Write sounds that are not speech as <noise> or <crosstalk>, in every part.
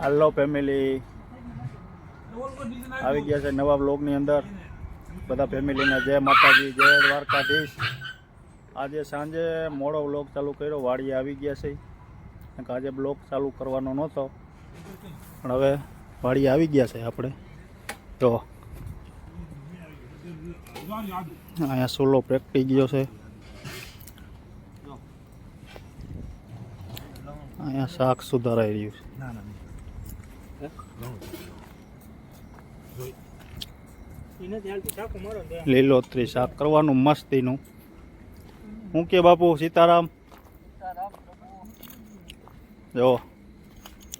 હાલો family આવી ગયા છે નવા બ્લોગની અંદર. બધા ફેમિલીને જય માતાજી જય દ્વારકાધીશ. આજે સાંજે મોડો બ્લોગ ચાલુ કર્યો વાડીએ આવી ગયા છે. કારણ કે આજે બ્લોગ ચાલુ કરવાનો નહોતો. પણ હવે વાડી આવી ગયા છે આપણે. તો અહીંયા સોલો પ્રેક્ટી ગયો છે. અહીંયા શાક સુધારાઈ રહ્યું છે. લીલોતરી શાક કરવાનું મસ્તીનું. હું કે બાપુ સીતારામ? જો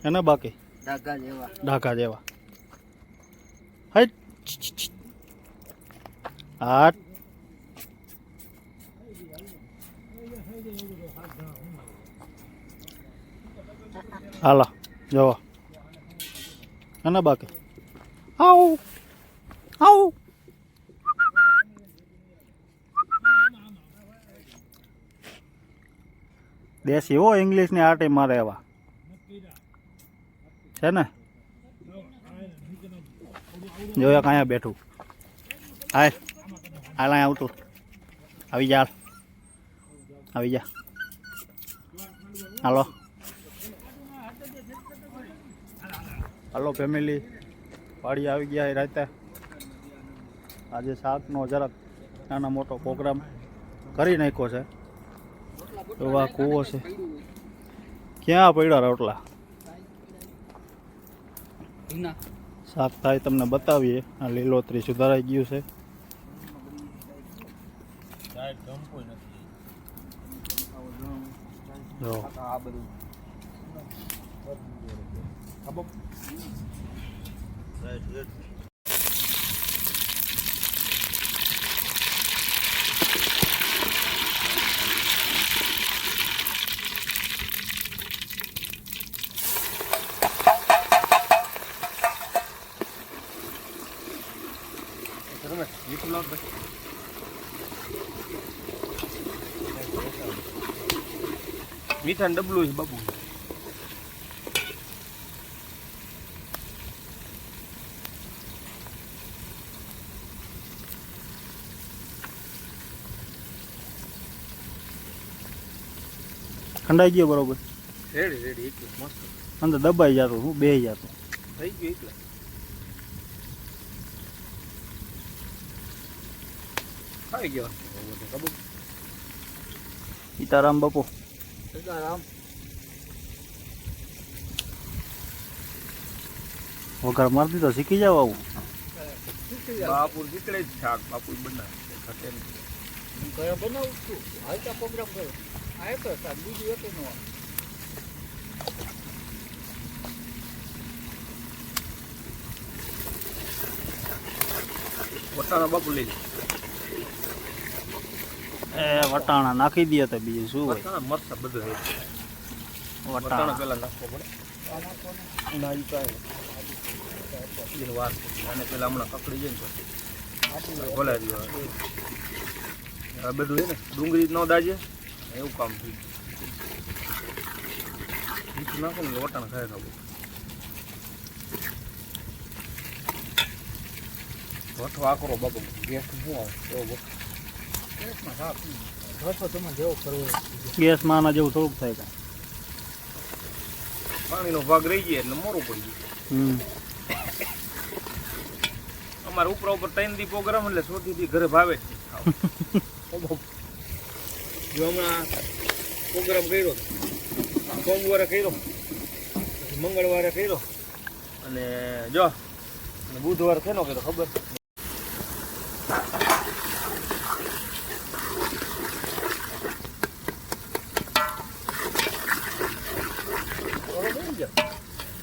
એને બાકી? ઢાકા જેવા. ઢાકા જેવા. હટ! હાટ હાલો જવો એને બાકી આવું આવું દેશી હો ઇંગ્લિશની આટી મારે એવા છે ને જોયા કાંયા બેઠું હાય હાલ અહીંયા આવતું આવી જા હાલ. આવી જા હાલો હાલો ફેમિલી પાડી આવી ગયા રાતે. આજે શાકનો જરાક નાનો મોટો પ્રોગ્રામ કરી નાખ્યો છે. એવા કૂવો છે. ક્યાં પડ્યા રોટલા? શાક થાય તમને બતાવીએ. આ લીલોતરી સુધારાઈ ગયું છે. જો. આ બધું મીઠા ડબલું છે બાપુ. ઠંડાઈ ગયો બરોબર? રેડી રેડી એકલું મસ્ત. અંદર દબાઈ જતો હું બે જતો. થઈ ગયું એકલા. ખાઈ ગયો. ખબર સીતારામ બાપુ. સીતારામ. વઘાર મારી દીધો શીખી જાવ આવું? બાપુ નીકળે જ શાક બાપુ બનાવે નહીં. હું ઘરે બનાવું છું હાલતા પ્રોગ્રામ કર્યો આ તો સાહેબ બીજું એક નો વટાણા બાપુ લઈ એ વટાણા નાખી દે તો બીજું શું હોય? મરસા બધું હોય વટાણા. પેલા નાખવો પડે. ના કાંઈ વાર અને પેલા હમણાં પકડી જાય ને રહ્યો બધું ને ડુંગળી ન દાજે. એવું કામ થયું. મીઠું નાખો ને વટાણા ખાય ખાવું. વઠો આકરો બાબુ ગેસ શું આવે? એવો વઠો. ઘસો તમે જેવો કરવો ગેસમાં આના જેવું થોડુંક થાય કાંઈ. પાણીનો ભાગ રહી જાય એટલે મોરું પડી ગયું. હમ. અમારે ઉપર ઉપર ત્રણ દી પ્રોગ્રામ એટલે સોથી દી ઘરે ભાવે. જ. <laughs> જો હમણાં પ્રોગ્રામ કર્યો, સોમવારે કર્યો મંગળવારે કર્યો. અને જો બુધવારે શેનો કર્યો ખબર?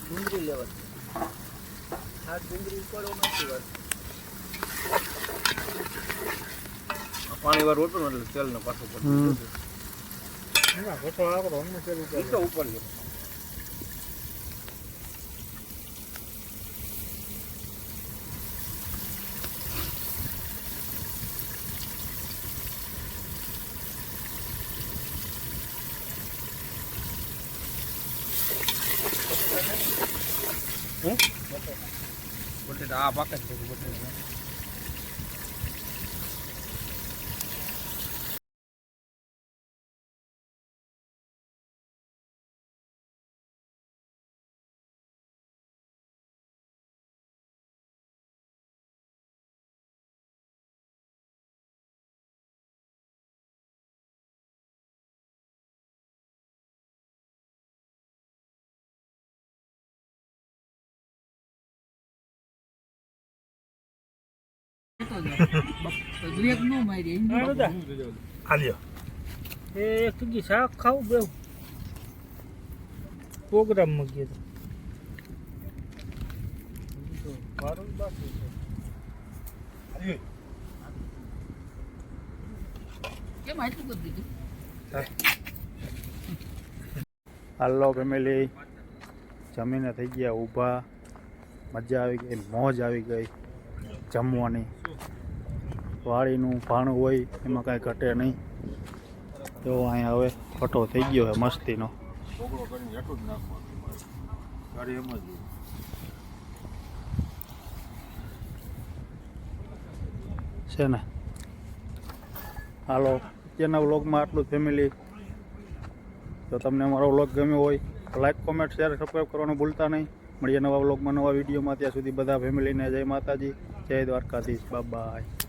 ડુંગળી લેવા આ ડુંગળી પડો નથી વાર પાણી વાર ઓટું ને એટલે તેલ ને પાછું હમ. પડે ના ઘસો આકરો અમને ચડી ઈ તો ઉપર છે હે બટેટા આ પાકે જ છે બટેટા આલ્યો એ એક કી શાક ખાવું બે પ્રોગ્રામમાં ગયો મારું બાકી છે કેમ આટલું કરી દીધું હાલો ફેમિલી જમીને થઈ ગયા ઊભા મજા આવી ગઈ મોજ આવી ગઈ જમવાની વાડીનું ભાણું હોય, એમાં કાંઈ ઘટે નહીં. તો અહીંયા હવે ફટો થઈ ગયો છે મસ્તીનો. છે ને? હાલો, અત્યારના વ્લોગમાં આટલું ફેમિલી જો તમને અમારો વ્લોગ ગમ્યો હોય લાઈક કોમેન્ટ શેર સબસ્ક્રાઈબ કરવાનું ભૂલતા નહીં. મળીએ નવા વ્લોગમાં, નવા વિડીયોમાં. ત્યાં સુધી બધા ફેમિલીને જય માતાજી, જય દ્વારકાધીશ. બાય